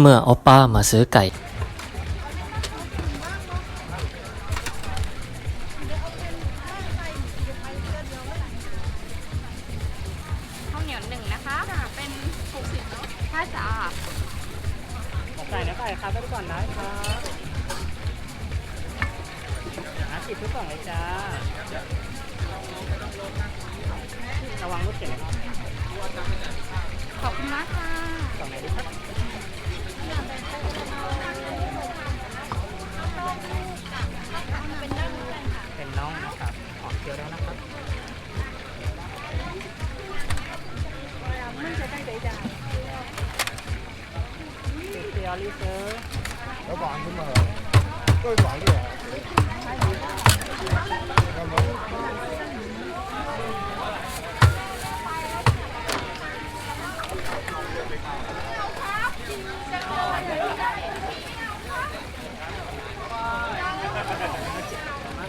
เมื่อออปป้ามาซื้อไก่ 小律师。有玩啫嘛，都玩啲嘢。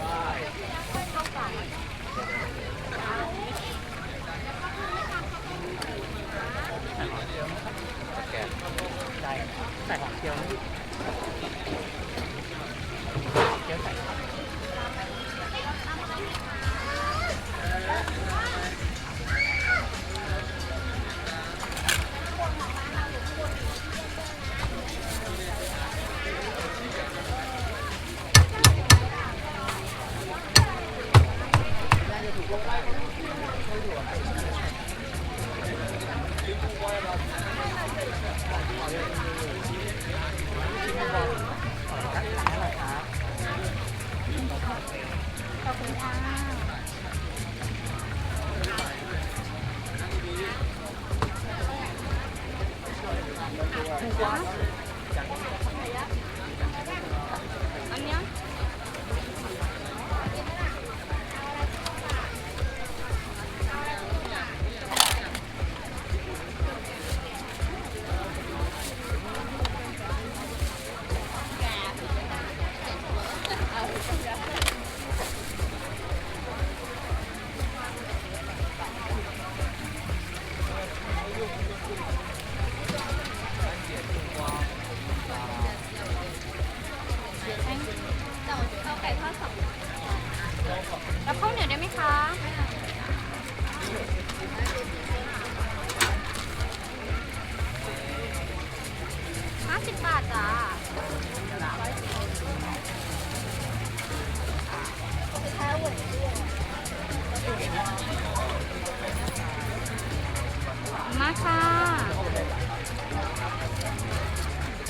Bye.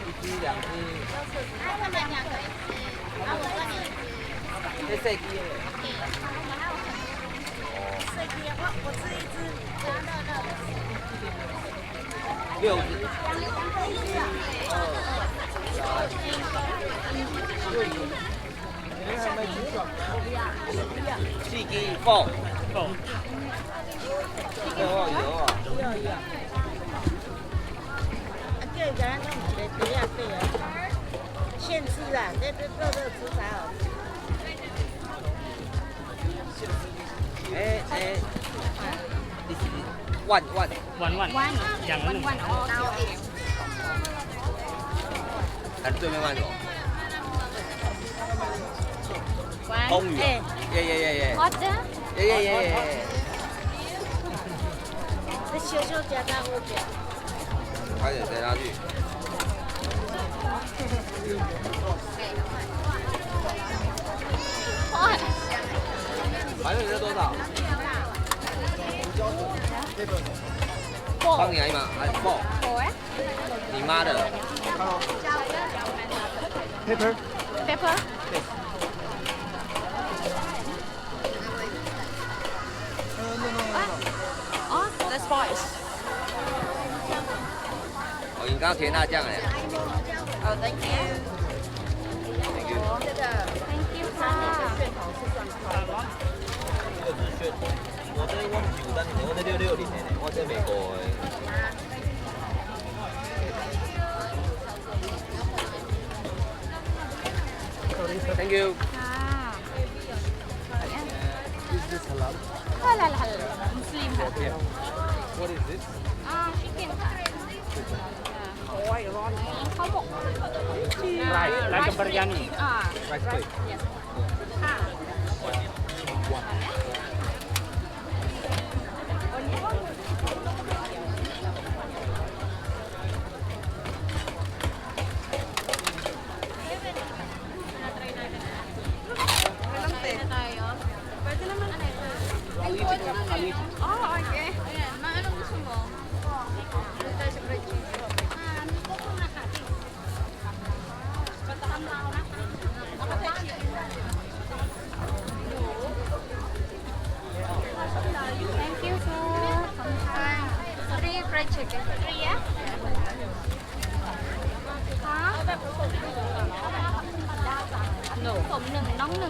一只两只，就是他们两可以吃，那我这里，这四只，哦，四，我我吃一只加热的，六只，两两只，哦，四只，对，下面几只不要，不要，四只，放，这个咱弄的不要对啊，现吃啦，这这肉肉吃啥哦？哎哎，你是万万万万万两万万哦，高一点。还是对面万总。红鱼，耶耶耶耶，好的，耶耶耶耶耶，这小小家大伙点。还得塞拉去。反正你这多少？帮你来一把，你妈的！Paper。Paper。刚甜辣酱哎。哦，thank you。thank you。这个 thank you 三年的血统是算好吗？这个是血统，我这我唔是有单年，我这六六年的，我这美国的。Thank you. Ah. Is this halal? Halal, halal. Muslim. Okay. What is this? Ah, uh, chicken. chicken. กับบริยานีอ่า Rice plate. ค่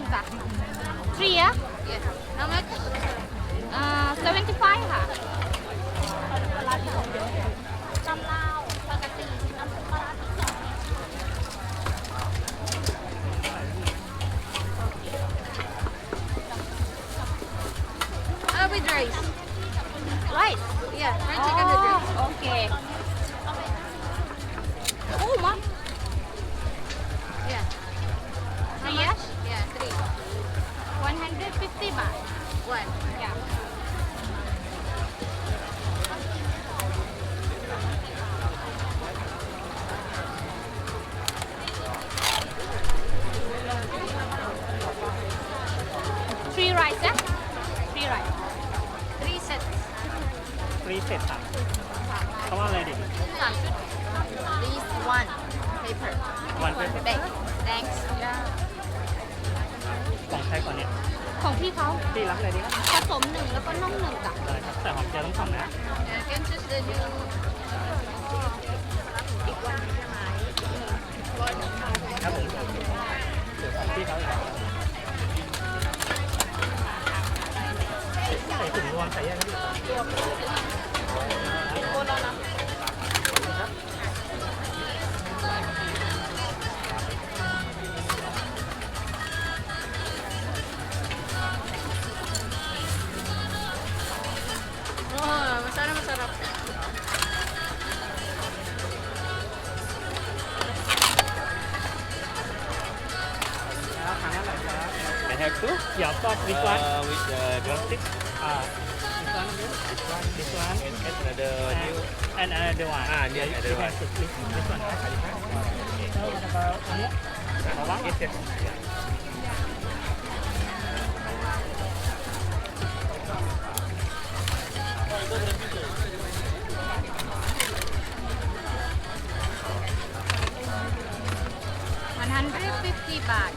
หนึ่งน้องหนึ่งจ้ะ Three, yeah? Yes. How much? Uh, 75 ค่ะจำลาวปกติน้ำปลาร้าที่สอง Uh, with rice. Rice Yeah, fried chicken with rice. Three rice, yeah? Three rice. Three sets. ฟรีเสร็จครับเขาว่าอะไรดิ Please, one paper. วันเป็น Bag. Thanks. ของใช้ก่อนเนี่ยของพี่เขาพี่รับอะไรดีครับผสมหนึ่งแล้วก็น่องหนึ่งจ้ะได้ครับแต่หอมเจียวต้องสั่งนะ Uh, can choose the new. This one? Uh, with the uh, drumstick. Ah. This one again? This one. This one. And, and another and, new. And another one. Ah, yeah, another one. This, one. Okay. So what about? Uh, yes, yes. Yeah. One hundred fifty baht.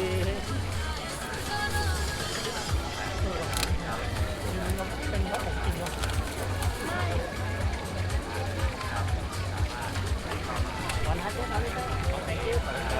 ะเฮฟวี่เป็นเพราะผมกิงวะวันฮัทด้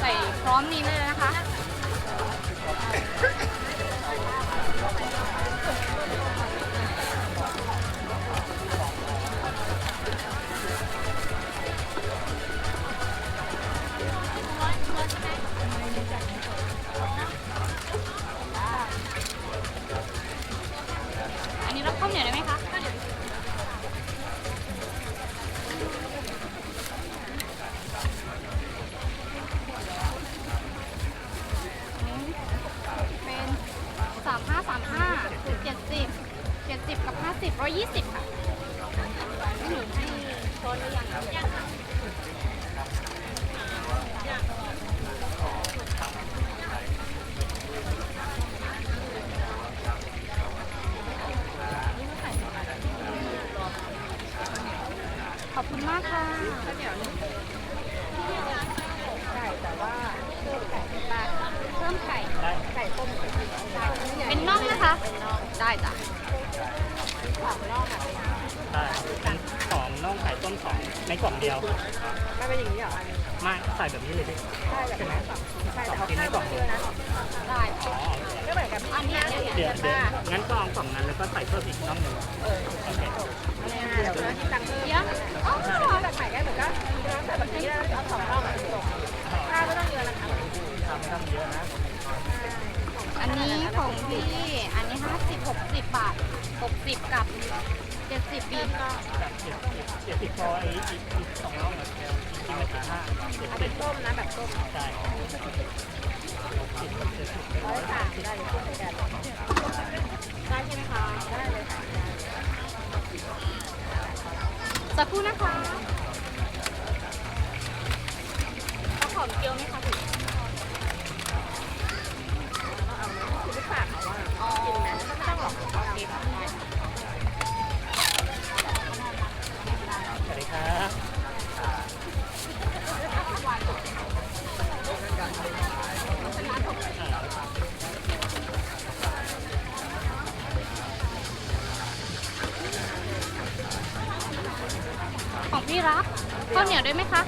ใส่พร้อมนี้เลยนะคะ ได้จ้ะได้เป็นของน่องไก่ต้มสองในกล่องเดียว ไม่เป็นอย่างนี้เหรอไม่ใส่แบบนี้เลยดิใช่แบบใช่ไหมนี้ใช่สองแต่เขาชิ้นในข้าวกล่องเยเดียวอะนะได้อ๋อโอเคไม่เหมือนกับอันนี้เดี๋ยวเดี๋ยวเดี๋ยวงั้นก็เอากล่องนั้นแล้วก็ใส่เพิ่มอีกน่องหนึ่งโอเคเดี๋ยวนะที่ตังค์เดี๋ยวอ๋อแบบใหม่ก็เหมือนก็แต่แบบนี้แล้วเอาสองรอบแบบนี้ข้าวไม่ต้องเยอะนะคะทำไม่ต้องเยอะนะอันนี้ของพี่อันนี้ห้า สิบหกสิบบาทหกสิบกับเจ็ดสิบปีก็แบบเจ็ดสิบเจ็ดสิบพอไอ้อีกอีกสองน่องแบบเดียวจริงๆมันสิบห้าอาสิเป็นต้มนะแบบต้มใช่สิบเจ็ดสิบร้อยสามได้เลยพูดกันได้ใช่ไหมคะได้เลยค่ะสักครู่นะคะ ข้าวเหนียวด้วยไหมคะ